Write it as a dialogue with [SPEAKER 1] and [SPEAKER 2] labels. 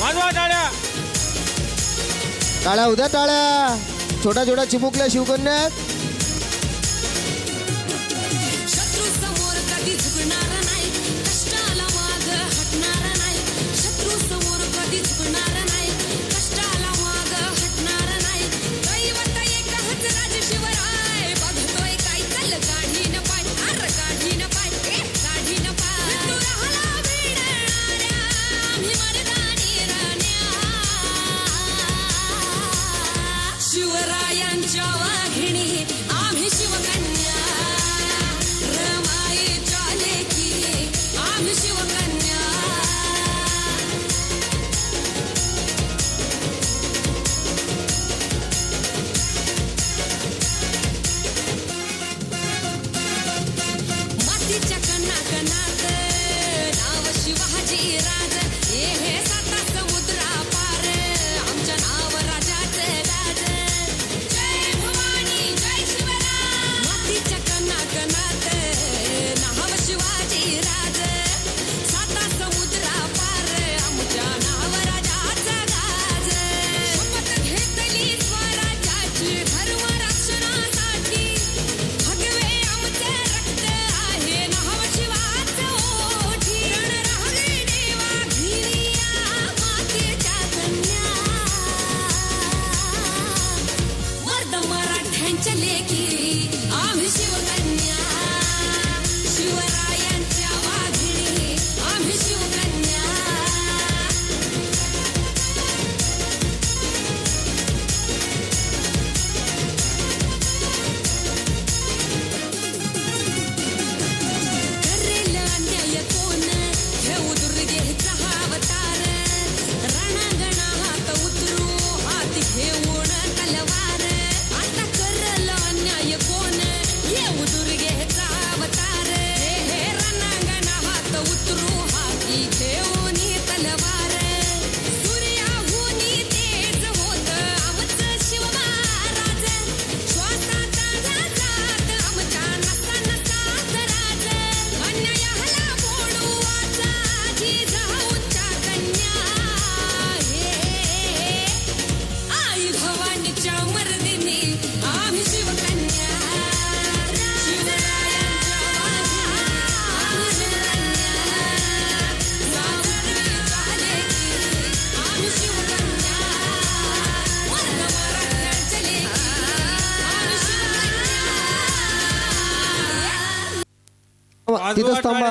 [SPEAKER 1] वाजवा टाळ्या.
[SPEAKER 2] टाळ्या उद्या टाळ्या. छोटा छोटा चिमुकल्या
[SPEAKER 3] शिवकन्यात
[SPEAKER 2] चलेगी। తితస్తంభ